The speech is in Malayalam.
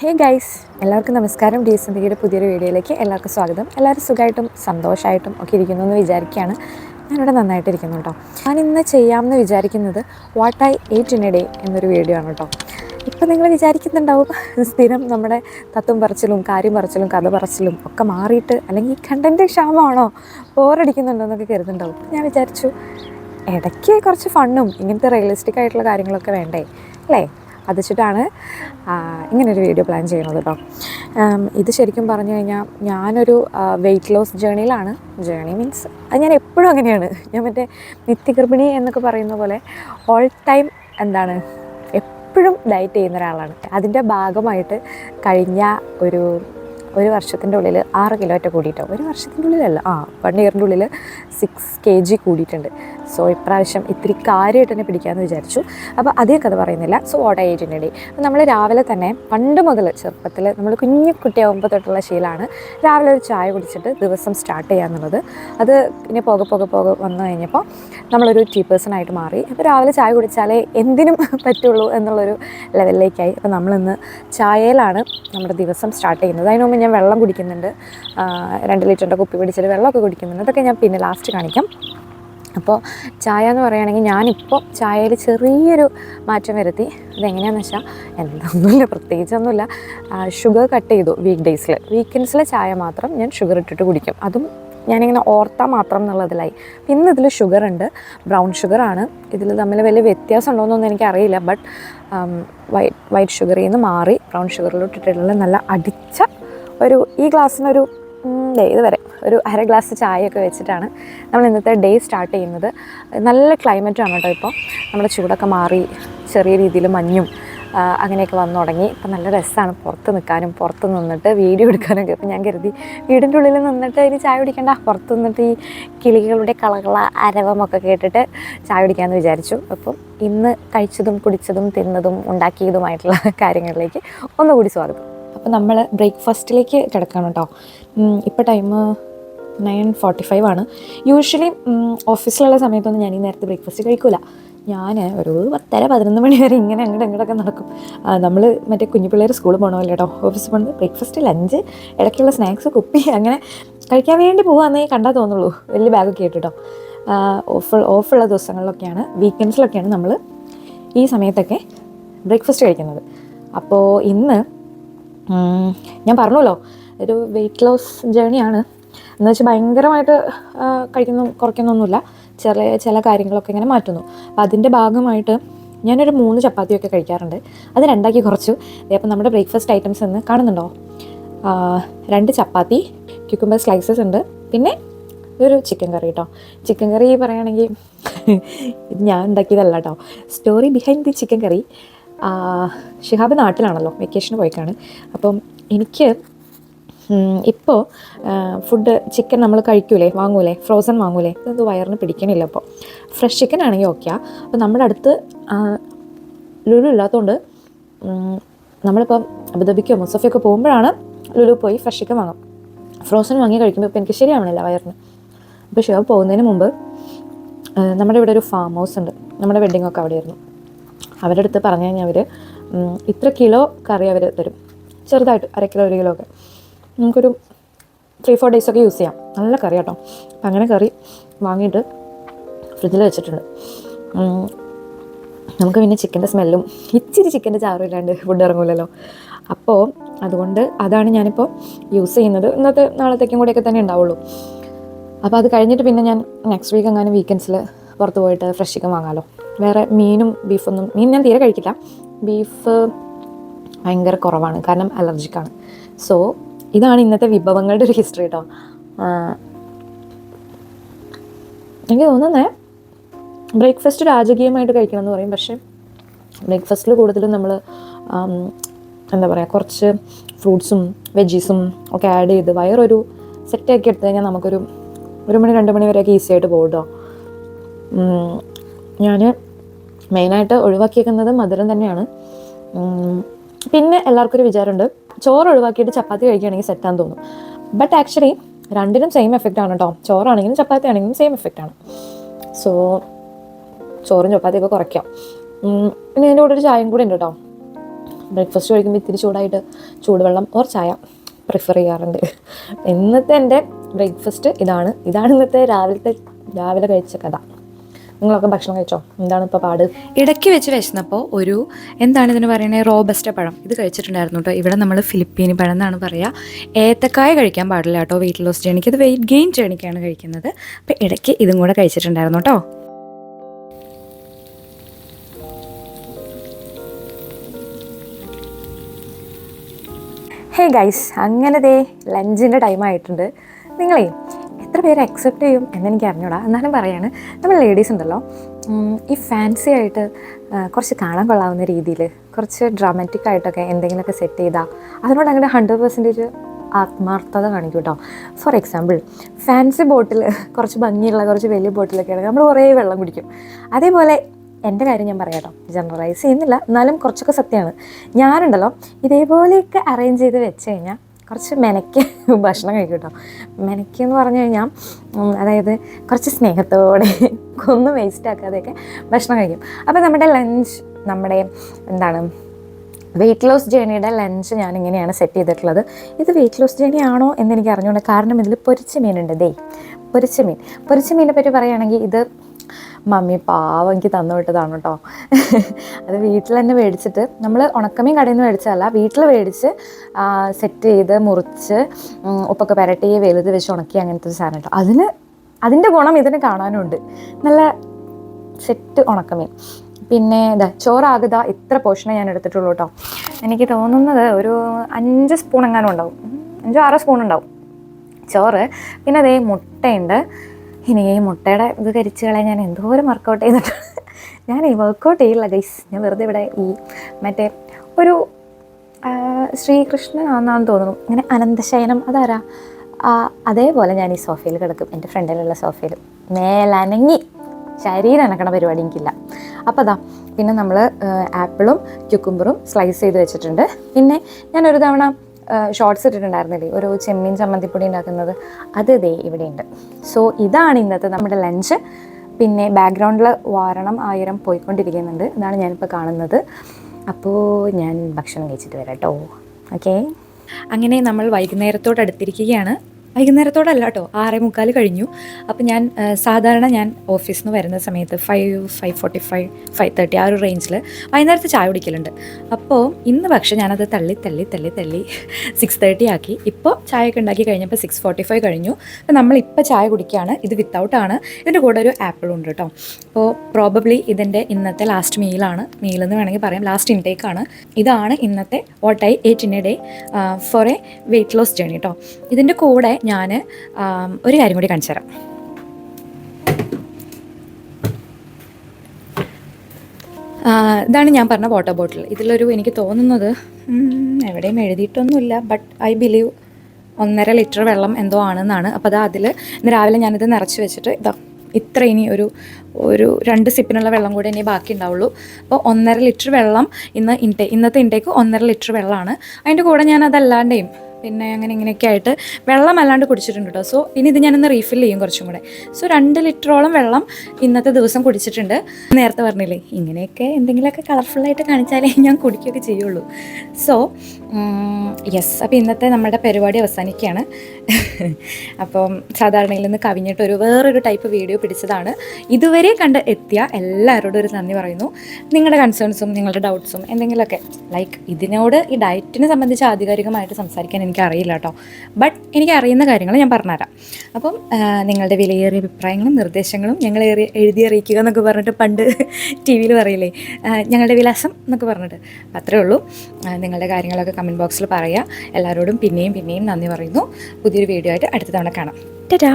ഹേ ഗൈസ് എല്ലാവർക്കും നമസ്കാരം. ഡി എസ് ഇന്ത്യയുടെ പുതിയൊരു വീഡിയോയിലേക്ക് എല്ലാവർക്കും സ്വാഗതം. എല്ലാവരും സുഖമായിട്ടും സന്തോഷമായിട്ടും ഒക്കെ ഇരിക്കുന്നു എന്ന് വിചാരിക്കുകയാണ്. ഞാനിവിടെ നന്നായിട്ടിരിക്കുന്നു കേട്ടോ. ഞാൻ ഇന്ന് ചെയ്യാമെന്ന് വിചാരിക്കുന്നത് what I eat in a day എന്നൊരു വീഡിയോ ആണ് കേട്ടോ. ഇപ്പം നിങ്ങൾ വിചാരിക്കുന്നുണ്ടാവും സ്ഥിരം നമ്മുടെ തത്വം പറച്ചിലും കാര്യം പറച്ചിലും കഥ പറച്ചിലും ഒക്കെ മാറിയിട്ട് അല്ലെങ്കിൽ കണ്ടന്റ് ക്ഷാമമാണോ? ബോറടിക്കുന്നുണ്ടോ എന്നൊക്കെ കരുതുന്നുണ്ടാവും. ഞാൻ വിചാരിച്ചു ഇടയ്ക്ക് കുറച്ച് ഫണ്ണും ഇങ്ങനത്തെ റിയലിസ്റ്റിക് ആയിട്ടുള്ള കാര്യങ്ങളൊക്കെ വേണ്ടേ? അല്ലേ? അത് ഇങ്ങനൊരു വീഡിയോ പ്ലാൻ ചെയ്യുന്നത് കേട്ടോ ഇത് ശരിക്കും പറഞ്ഞു കഴിഞ്ഞാൽ ഞാനൊരു വെയിറ്റ് ലോസ് ജേണിയിലാണ് ജേണി മീൻസ് അത് ഞാൻ എപ്പോഴും അങ്ങനെയാണ്. ഞാൻ മറ്റേ നിത്യഗർഭിണി എന്നൊക്കെ പറയുന്ന പോലെ ഓൾ ടൈം എന്താണ് എപ്പോഴും ഡയറ്റ് ചെയ്യുന്ന ഒരാളാണ്. അതിന്റെ ഭാഗമായിട്ട് കഴിഞ്ഞ ഒരു ഒരു വർഷത്തിന്റെ ഉള്ളിൽ ആറ് കിലോ ഒറ്റ കൂടിയിട്ടോ? ഒരു വർഷത്തിന്റെ ഉള്ളിലല്ല ആ വൺ ഇയറിന്റെ ഉള്ളിൽ സിക്സ് കെ ജി കൂടിയിട്ടുണ്ട്. സോ ഇപ്രാവശ്യം ഇത്തിരി കാര്യമായിട്ട് തന്നെ പിടിക്കാമെന്ന് വിചാരിച്ചു. അപ്പോൾ അധികം കഥ പറയുന്നില്ല. സോ വാട്ട് ഏജിന്റെ ഡേ അപ്പോൾ നമ്മൾ രാവിലെ തന്നെ പണ്ട് മുതൽ ചെറുപ്പത്തിൽ നമ്മൾ കുഞ്ഞു കുട്ടിയാകുമ്പോൾ തൊട്ടുള്ള ശീലമാണ് രാവിലെ ഒരു ചായ കുടിച്ചിട്ട് ദിവസം സ്റ്റാർട്ട് ചെയ്യാന്നുള്ളത് അത് പിന്നെ പോകെ പോകെ പോകെ വന്നു കഴിഞ്ഞപ്പോൾ നമ്മളൊരു ടീ പേഴ്സണായിട്ട് മാറി. അപ്പോൾ രാവിലെ ചായ കുടിച്ചാലേ എന്തിനും പറ്റുള്ളൂ എന്നുള്ളൊരു ലെവലിലേക്കായി അപ്പോൾ നമ്മളിന്ന് ചായയിലാണ് നമ്മുടെ ദിവസം സ്റ്റാർട്ട് ചെയ്യുന്നത്. അതിന് മുമ്പ് ഞാൻ വെള്ളം കുടിക്കുന്നുണ്ട്. രണ്ട് ലിറ്ററിന്റെ കുപ്പി പിടിച്ചിട്ട് വെള്ളമൊക്കെ കുടിക്കുന്നുണ്ട്. അതൊക്കെ ഞാൻ പിന്നെ ലാസ്റ്റ് കാണിക്കാം. അപ്പോൾ ചായ എന്ന് പറയുകയാണെങ്കിൽ ഞാനിപ്പോൾ ചായയിൽ ചെറിയൊരു മാറ്റം വരുത്തി. അതെങ്ങനെയാണെന്ന് വെച്ചാൽ എന്തൊന്നുമില്ല പ്രത്യേകിച്ചൊന്നുമില്ല. ഷുഗർ കട്ട് ചെയ്തു വീക്ക് ഡേയ്സിൽ വീക്കെൻഡ്സിലെ ചായ മാത്രം ഞാൻ ഷുഗർ ഇട്ടിട്ട് കുടിക്കും. അതും ഞാനിങ്ങനെ ഓർത്താൽ മാത്രം എന്നുള്ളതിലായി. പിന്നെ ഇതിൽ ഷുഗർ ഉണ്ട്. ബ്രൗൺ ഷുഗർ ആണ്. ഇതിൽ തമ്മിൽ വലിയ വ്യത്യാസം ഉണ്ടോയെന്നൊന്നും എനിക്കറിയില്ല. ബട്ട് വൈറ്റ് വൈറ്റ് ഷുഗറിൽ നിന്ന് മാറി. ബ്രൗൺ ഷുഗറിലോട്ട് ഇട്ടിട്ടുള്ള നല്ല അടിച്ച ഒരു ഈ ഗ്ലാസ്സിനൊരു ഇതുവരെ. ഒരു അര ഗ്ലാസ് ചായയൊക്കെ വെച്ചിട്ടാണ് നമ്മൾ ഇന്നത്തെ ഡേ സ്റ്റാർട്ട് ചെയ്യുന്നത്. നല്ല ക്ലൈമറ്റാണ് കേട്ടോ ഇപ്പോൾ നമ്മുടെ ചൂടൊക്കെ മാറി ചെറിയ രീതിയിൽ മഞ്ഞും അങ്ങനെയൊക്കെ വന്നു തുടങ്ങി. ഇപ്പം നല്ല രസമാണ് പുറത്ത് നിൽക്കാനും പുറത്ത് നിന്നിട്ട് വീഡിയോ എടുക്കാനൊക്കെ. അപ്പം ഞാൻ കരുതി വീടിന്റെ ഉള്ളിൽ നിന്നിട്ട് ഇനി ചായ കുടിക്കേണ്ട. പുറത്ത് നിന്നിട്ട് ഈ കിളികളുടെ കളകള അരവമൊക്കെ കേട്ടിട്ട് ചായ കുടിക്കാമെന്ന് വിചാരിച്ചു. അപ്പം ഇന്ന് കഴിച്ചതും കുടിച്ചതും തിന്നതും ഉണ്ടാക്കിയതുമായിട്ടുള്ള കാര്യങ്ങളിലേക്ക് ഒന്നുകൂടി സ്വാഗതം. അപ്പോൾ നമ്മൾ ബ്രേക്ക്ഫാസ്റ്റിലേക്ക് കിടക്കണം കേട്ടോ. ഇപ്പോൾ ടൈം നയൻ ഫോർട്ടി ഫൈവ് ആണ്. യൂഷ്വലി ഓഫീസിലുള്ള സമയത്തൊന്നും ഞാൻ ഈ നേരത്തെ ബ്രേക്ക്ഫാസ്റ്റ് കഴിക്കില്ല ഞാൻ ഒരു പത്തര പതിനൊന്ന് മണി വരെ ഇങ്ങനെ അങ്ങോട്ട് അങ്ങോട്ടൊക്കെ നടക്കും. നമ്മൾ മറ്റേ കുഞ്ഞു പിള്ളേർ സ്കൂളിൽ പോകണമല്ലോ കേട്ടോ ഓഫീസിൽ പോകുന്നത് ബ്രേക്ക്ഫാസ്റ്റ് ലഞ്ച് ഇടയ്ക്കുള്ള സ്നാക്സ് കുപ്പി അങ്ങനെ കഴിക്കാൻ വേണ്ടി പോകാമെന്നേ കണ്ടാൽ തോന്നുള്ളൂ. വലിയ ബാഗൊക്കെ ആയിട്ട് കേട്ടോ ഓഫ് ഓഫുള്ള ദിവസങ്ങളിലൊക്കെയാണ് വീക്കെൻഡ്സിലൊക്കെയാണ് നമ്മൾ ഈ സമയത്തൊക്കെ ബ്രേക്ക്ഫാസ്റ്റ് കഴിക്കുന്നത്. അപ്പോൾ ഇന്ന് ഞാൻ പറഞ്ഞല്ലോ ഒരു വെയിറ്റ് ലോസ് ജേണിയാണ് എന്ന് വെച്ചാൽ ഭയങ്കരമായിട്ട് കഴിക്കുന്ന കുറയ്ക്കുന്നൊന്നുമില്ല. ചില ചില കാര്യങ്ങളൊക്കെ ഇങ്ങനെ മാറ്റുന്നു. അപ്പോൾ അതിന്റെ ഭാഗമായിട്ട് ഞാനൊരു മൂന്ന് ചപ്പാത്തിയൊക്കെ കഴിക്കാറുണ്ട്. അത് രണ്ടാക്കി കുറച്ചു. ദേ അപ്പം നമ്മുടെ ബ്രേക്ക്ഫാസ്റ്റ് ഐറ്റംസ് എന്ന് കാണുന്നുണ്ടോ? രണ്ട് ചപ്പാത്തി ക്യൂക്കുംബർ സ്ലൈസസ് ഉണ്ട്. പിന്നെ ഒരു ചിക്കൻ കറി കേട്ടോ ചിക്കൻ കറി പറയുകയാണെങ്കിൽ ഞാൻ ഉണ്ടാക്കിയതല്ല കേട്ടോ story behind the chicken curry Shihab നാട്ടിലാണല്ലോ വെക്കേഷന് പോയിക്കാണ്. അപ്പം എനിക്ക് ഇപ്പോൾ ഫുഡ് ചിക്കൻ നമ്മൾ കഴിക്കൂലേ? വാങ്ങൂലേ? ഫ്രോസൺ വാങ്ങൂലേ? ഇതൊന്നും വയറിന് പിടിക്കണില്ല അപ്പോൾ ഫ്രഷ് ചിക്കൻ ആണെങ്കിൽ ഓക്കെ അപ്പോൾ നമ്മുടെ അടുത്ത് ലുലു ഇല്ലാത്തതുകൊണ്ട് നമ്മളിപ്പം അബുദാബിക്കോ മുസഫിയൊക്കെ പോകുമ്പോഴാണ് ലുലു പോയി ഫ്രഷ് ചിക്കൻ വാങ്ങും. ഫ്രോസൺ വാങ്ങി കഴിക്കുമ്പോൾ ഇപ്പോൾ എനിക്ക് ശരിയാവണില്ല വയറിന്. അപ്പോൾ ഷിഹാബ് പോകുന്നതിന് മുമ്പ് നമ്മുടെ ഇവിടെ ഒരു ഫാം ഹൗസ് ഉണ്ട്. നമ്മുടെ അവിടെ ആയിരുന്നു അവരുടെ അടുത്ത് പറഞ്ഞു കഴിഞ്ഞാൽ അവർ ഇത്ര കിലോ കറി അവർ തരും. ചെറുതായിട്ട് അര കിലോ ഒരു കിലോ ഒക്കെ. നമുക്കൊരു ത്രീ ഫോർ ഡേയ്സ് ഒക്കെ യൂസ് ചെയ്യാം. നല്ല കറി കേട്ടോ. അപ്പം അങ്ങനെ കറി വാങ്ങിയിട്ട് ഫ്രിഡ്ജിൽ വെച്ചിട്ടുണ്ട്. നമുക്ക് പിന്നെ ചിക്കന്റെ സ്മെല്ലും ഇച്ചിരി ചിക്കന്റെ ചാറും ഇല്ലാണ്ട് ഫുഡ് ഇറങ്ങൂലല്ലോ. അപ്പോൾ അതുകൊണ്ട് അതാണ് ഞാനിപ്പോൾ യൂസ് ചെയ്യുന്നത്. ഇന്നത്തെ നാളത്തേക്കും കൂടെയൊക്കെ തന്നെ ഉണ്ടാവുള്ളൂ. അപ്പോൾ അത് കഴിഞ്ഞിട്ട് പിന്നെ ഞാൻ നെക്സ്റ്റ് വീക്ക് എങ്ങാനും വീക്കെൻഡ്സിൽ പുറത്ത് പോയിട്ട് ഫ്രഷ് ചിക്കൻ വാങ്ങാമല്ലോ വേറെ മീനും ബീഫൊന്നും മീൻ ഞാൻ തീരെ കഴിക്കില്ല. ബീഫ് ഭയങ്കര കുറവാണ് കാരണം അലർജിക്കാണ് സോ ഇതാണ് ഇന്നത്തെ വിഭവങ്ങളുടെ ഒരു ഹിസ്റ്ററി കേട്ടോ എനിക്ക് തോന്നുന്നേ ബ്രേക്ക്ഫാസ്റ്റ് രാജകീയമായിട്ട് കഴിക്കണം എന്ന് പറയും. പക്ഷേ ബ്രേക്ക്ഫാസ്റ്റിൽ കൂടുതലും നമ്മൾ എന്താ പറയുക കുറച്ച് ഫ്രൂട്ട്സും വെജീസും ഒക്കെ ആഡ് ചെയ്ത് വയറൊരു സെറ്റാക്കി എടുത്തു കഴിഞ്ഞാൽ നമുക്കൊരു ഒരു മണി രണ്ട് മണി വരെയൊക്കെ ഈസി ആയിട്ട് പോകും കേട്ടോ ഞാൻ മെയിനായിട്ട് ഒഴിവാക്കിയേക്കുന്നത് മധുരം തന്നെയാണ്. പിന്നെ എല്ലാവർക്കും ഒരു വിചാരമുണ്ട്. ചോറ് ഒഴിവാക്കിയിട്ട് ചപ്പാത്തി കഴിക്കുകയാണെങ്കിൽ സെറ്റാന്ന് തോന്നും ബട്ട് ആക്ച്വലി രണ്ടിനും സെയിം എഫക്റ്റ് ആണ് കേട്ടോ ചോറാണെങ്കിലും ചപ്പാത്തി ആണെങ്കിലും സെയിം എഫക്റ്റ് ആണ്. സോ ചോറും ചപ്പാത്തി ഒക്കെ കുറയ്ക്കാം. പിന്നെ അതിന്റെ കൂടെ ഒരു ചായയും കൂടെ ഉണ്ട് കേട്ടോ ബ്രേക്ക്ഫാസ്റ്റ് കഴിക്കുമ്പോൾ ഇത്തിരി ചൂടായിട്ട് ചൂടുവെള്ളം ഓർ ചായ പ്രിഫർ ചെയ്യാറുണ്ട്. ഇന്നത്തെ എന്റെ ബ്രേക്ക്ഫാസ്റ്റ് ഇതാണ്. ഇതാണ് ഇന്നത്തെ രാവിലത്തെ രാവിലെ കഴിച്ച കഥ. നിങ്ങളൊക്കെ ഭക്ഷണം കഴിച്ചോ? എന്താണ് ഇപ്പോൾ പാട്? ഇടയ്ക്ക് വെച്ച് വിശന്നപ്പോൾ ഒരു എന്താണ് ഇതിന് പറയുന്നത് റോബസ്റ്റ പഴം. ഇത് കഴിച്ചിട്ടുണ്ടായിരുന്നു കേട്ടോ. ഇവിടെ നമ്മൾ ഫിലിപ്പീനി പഴം എന്നാണ് പറയുക ഏത്തക്കായ കഴിക്കാൻ പാടില്ല കേട്ടോ വെയിറ്റ് ലോസ് ജേണിക്ക്. ഇത് വെയിറ്റ് ഗെയിൻ ജേണിക്കാണ് കഴിക്കുന്നത്. അപ്പോൾ ഇടയ്ക്ക് ഇതും കൂടെ കഴിച്ചിട്ടുണ്ടായിരുന്നു കേട്ടോ. ഹേ ഗൈസ് അങ്ങനെ ദേ ലഞ്ചിന്റെ ടൈം ആയിട്ടുണ്ട്. നിങ്ങളേ എത്ര പേര് അക്സെപ്റ്റ് ചെയ്യും എന്നെനിക്ക് അറിഞ്ഞൂടാ. എന്നാലും പറയാണ് നമ്മൾ ലേഡീസ് ഉണ്ടല്ലോ. ഈ ഫാൻസി ആയിട്ട് കുറച്ച് കാണാൻ കൊള്ളാവുന്ന രീതിയിൽ കുറച്ച് ഡ്രാമാറ്റിക് ആയിട്ടൊക്കെ എന്തെങ്കിലുമൊക്കെ സെറ്റ് ചെയ്താൽ അതിനോട് അങ്ങനെ ഹൺഡ്രഡ് പെർസെന്റേജ് ആത്മാർത്ഥത കാണിക്കും കേട്ടോ ഫോർ എക്സാമ്പിൾ ഫാൻസി ബോട്ടിൽ കുറച്ച് ഭംഗിയുള്ള കുറച്ച് വലിയ ബോട്ടിലൊക്കെ ആണെങ്കിൽ നമ്മൾ കുറേ വെള്ളം കുടിക്കും. അതേപോലെ എന്റെ കാര്യം ഞാൻ പറയാം കേട്ടോ ജനറലൈസ് ചെയ്യുന്നില്ല. എന്നാലും കുറച്ചൊക്കെ സത്യമാണ്. ഞാനുണ്ടല്ലോ ഇതേപോലെയൊക്കെ അറേഞ്ച് ചെയ്ത് വെച്ച് കഴിഞ്ഞാൽ കുറച്ച് മെനക്ക് ഭക്ഷണം കഴിക്കും കേട്ടോ മെനക്ക് എന്ന് പറഞ്ഞു കഴിഞ്ഞാൽ അതായത് കുറച്ച് സ്നേഹത്തോടെ ഒന്നും വേസ്റ്റ് ആക്കാതെയൊക്കെ ഭക്ഷണം കഴിക്കും. അപ്പോൾ നമ്മുടെ ലഞ്ച് നമ്മുടെ എന്താണ് വെയിറ്റ് ലോസ് ജേണിയുടെ ലഞ്ച് ഞാൻ ഇങ്ങനെയാണ് സെറ്റ് ചെയ്തിട്ടുള്ളത്. ഇത് വെയിറ്റ് ലോസ് ജേണി ആണോ എന്ന് എനിക്ക് അറിഞ്ഞുകൊണ്ട് കാരണം ഇതിൽ പൊരിച്ച മീനുണ്ട്. ദേ പൊരിച്ച മീൻ. പൊരിച്ച മീനെ പറ്റി പറയുകയാണെങ്കിൽ ഇത് മമ്മി പാവം എനിക്ക് തന്നു വിട്ടതാണ് കേട്ടോ അത് വീട്ടിൽ തന്നെ മേടിച്ചിട്ട് നമ്മൾ ഉണക്കമീൻ കടയിൽ നിന്ന് മേടിച്ചതല്ല വീട്ടിൽ മേടിച്ച് സെറ്റ് ചെയ്ത് മുറിച്ച് ഉപ്പൊക്കെ പുരട്ടി വെളുത് വെച്ച് ഉണക്കി അങ്ങനത്തെ ഒരു സാധനം കേട്ടോ അതിന് അതിന്റെ ഗുണം ഇതിന് കാണാനുണ്ട്. നല്ല സെറ്റ് ഉണക്കമീൻ. പിന്നെ ഇതാ ചോറാകുക ഇത്ര പോർഷനെ ഞാൻ എടുത്തിട്ടുള്ളൂ കേട്ടോ എനിക്ക് തോന്നുന്നത് ഒരു അഞ്ച് സ്പൂൺ എങ്ങാനും ഉണ്ടാവും. അഞ്ചോ ആറോ സ്പൂൺ ഉണ്ടാവും. ചോറ് പിന്നെ അതേ മുട്ടയുണ്ട്. ഇനി ഈ മുട്ടയുടെ ഇത് കരിച്ചു കളയാൻ ഞാൻ എന്തോരം വർക്കൗട്ട് ചെയ്തിട്ടുണ്ട് ഞാൻ ഈ വർക്കൗട്ട് ചെയ്യില്ല ഗൈസ് ഞാൻ വെറുതെ ഇവിടെ ഈ മറ്റേ ഒരു ശ്രീകൃഷ്ണനാണെന്നാണ് തോന്നുന്നു. ഇങ്ങനെ അനന്തശയനം അതാരാ? അതേപോലെ ഞാൻ ഈ സോഫയിൽ കിടക്കും. എന്റെ ഫ്രണ്ടിലുള്ള സോഫയിൽ മേലനങ്ങി ശരീരം അനക്കണ പരിപാടി എനിക്കില്ല. അപ്പോൾ അതാ പിന്നെ നമ്മൾ ആപ്പിളും ക്യുക്കുംബറും സ്ലൈസ് ചെയ്ത് വെച്ചിട്ടുണ്ട്. പിന്നെ ഞാനൊരു തവണ ഷോർട്സ് ഇട്ടിട്ടുണ്ടായിരുന്നില്ലേ? ഒരു ചെമ്മീൻ ചമ്മന്തിപ്പൊടി ഉണ്ടാക്കുന്നത്. അത് ഇതേ ഇവിടെയുണ്ട്. സോ ഇതാണ് ഇന്നത്തെ നമ്മുടെ ലഞ്ച് പിന്നെ ബാക്ക്ഗ്രൗണ്ടിൽ വാരണം ആയിരം പോയിക്കൊണ്ടിരിക്കുന്നുണ്ട്. ഇതാണ് ഞാനിപ്പോൾ കാണുന്നത്. അപ്പോൾ ഞാൻ ഭക്ഷണം കഴിച്ചിട്ട് വരാം കേട്ടോ. ഓക്കെ അങ്ങനെ നമ്മൾ വൈകുന്നേരത്തോട് അടുത്തിരിക്കുകയാണ് വൈകുന്നേരത്തോടല്ല കേട്ടോ ആറേ മുക്കാൽ കഴിഞ്ഞു. അപ്പം ഞാൻ സാധാരണ ഞാൻ ഓഫീസിൽ നിന്ന് വരുന്ന സമയത്ത് five five forty five five thirty ആ ഒരു റേഞ്ചിൽ വൈകുന്നേരത്ത് ചായ കുടിക്കലുണ്ട്. അപ്പോൾ ഇന്ന് പക്ഷേ ഞാനത് തള്ളി തള്ളി തള്ളി തള്ളി സിക്സ് തേർട്ടി ആക്കി. ഇപ്പോൾ ചായയൊക്കെ ഉണ്ടാക്കി കഴിഞ്ഞപ്പോൾ സിക്സ് ഫോർട്ടി ഫൈവ് കഴിഞ്ഞു. അപ്പോൾ നമ്മളിപ്പോൾ ചായ കുടിക്കുകയാണ് ഇത് വിത്തൗട്ടാണ് ഇതിന്റെ കൂടെ ഒരു ആപ്പിളും ഉണ്ട് കേട്ടോ അപ്പോൾ പ്രോബബ്ലി ഇതിന്റെ ഇന്നത്തെ ലാസ്റ്റ് മീലാണ് മീൽ എന്ന് വേണമെങ്കിൽ പറയാം. ലാസ്റ്റ് ഇൻടേക്കാണ് ഇതാണ് ഇന്നത്തെ what I eat in a day for a weight loss journey കേട്ടോ ഇതിന്റെ കൂടെ ഞാൻ ഒരു കാര്യം കൂടി കാണിച്ചു തരാം. ഇതാണ് ഞാൻ പറഞ്ഞ വാട്ടർ ബോട്ടിൽ ഇതിലൊരു എനിക്ക് തോന്നുന്നത് എവിടെയും എഴുതിയിട്ടൊന്നുമില്ല ബട്ട് ഐ ബിലീവ് ഒന്നര ലിറ്റർ വെള്ളം എന്തോ ആണെന്നാണ്. അപ്പോൾ അത് അതിൽ ഇന്ന് രാവിലെ ഞാനിത് നിറച്ച് വെച്ചിട്ട് ഇതാ ഇത്ര ഇനി ഒരു ഒരു രണ്ട് സിപ്പിനുള്ള വെള്ളം കൂടെ ഇനി ബാക്കി ഉണ്ടാവുള്ളൂ. അപ്പോൾ ഒന്നര ലിറ്റർ വെള്ളം ഇന്ന് ഇൻടേ ഇന്നത്തെ ഇൻടേക്ക് ഒന്നര ലിറ്റർ വെള്ളമാണ്. അതിന്റെ കൂടെ ഞാൻ അതല്ലാണ്ടേയും പിന്നെ അങ്ങനെ ഇങ്ങനെയൊക്കെ ആയിട്ട് വെള്ളം അല്ലാണ്ട് കുടിച്ചിട്ടുണ്ട് കേട്ടോ സോ ഇനി ഇത് ഞാനൊന്ന് റീഫിൽ ചെയ്യും കുറച്ചും കൂടെ. സോ രണ്ട് ലിറ്ററോളം വെള്ളം ഇന്നത്തെ ദിവസം കുടിച്ചിട്ടുണ്ട്. നേരത്തെ പറഞ്ഞില്ലേ ഇങ്ങനെയൊക്കെ എന്തെങ്കിലുമൊക്കെ കളർഫുള്ളായിട്ട് കാണിച്ചാലേ ഞാൻ കുടിക്കുകയൊക്കെ ചെയ്യുള്ളൂ. സോ യെസ് അപ്പോൾ ഇന്നത്തെ നമ്മുടെ പരിപാടി അവസാനിക്കുകയാണ്. അപ്പം സാധാരണയിൽ നിന്ന് കവിഞ്ഞിട്ട് ഒരു വേറൊരു ടൈപ്പ് വീഡിയോ പിടിച്ചതാണ്. ഇതുവരെ കണ്ട് എത്തിയ എല്ലാവരോടും ഒരു നന്ദി പറയുന്നു. നിങ്ങളുടെ കൺസേൺസും നിങ്ങളുടെ ഡൗട്ട്സും എന്തെങ്കിലുമൊക്കെ ലൈക്ക് ഇതിനോട് ഈ ഡയറ്റിനെ സംബന്ധിച്ച് ആധികാരികമായിട്ട് സംസാരിക്കാൻ എനിക്ക് അറിയില്ല കേട്ടോ. ബട്ട് എനിക്കറിയുന്ന കാര്യങ്ങൾ ഞാൻ പറഞ്ഞുതരാം. അപ്പം നിങ്ങളുടെ വിലയേറിയ അഭിപ്രായങ്ങളും നിർദ്ദേശങ്ങളും ഞങ്ങൾ എഴുതി അറിയിക്കുക എന്നൊക്കെ പറഞ്ഞിട്ട് പണ്ട് ടി വിയിൽ പറയില്ലേ? ഞങ്ങളുടെ വിലാസം എന്നൊക്കെ പറഞ്ഞിട്ട്. അത്രേ ഉള്ളൂ. നിങ്ങളുടെ കാര്യങ്ങളൊക്കെ കമന്റ് ബോക്സിൽ പറയുക. എല്ലാവരോടും പിന്നെയും പിന്നെയും നന്ദി പറയുന്നു. പുതിയൊരു വീഡിയോ ആയിട്ട് അടുത്ത തവണ കാണാം. ടാ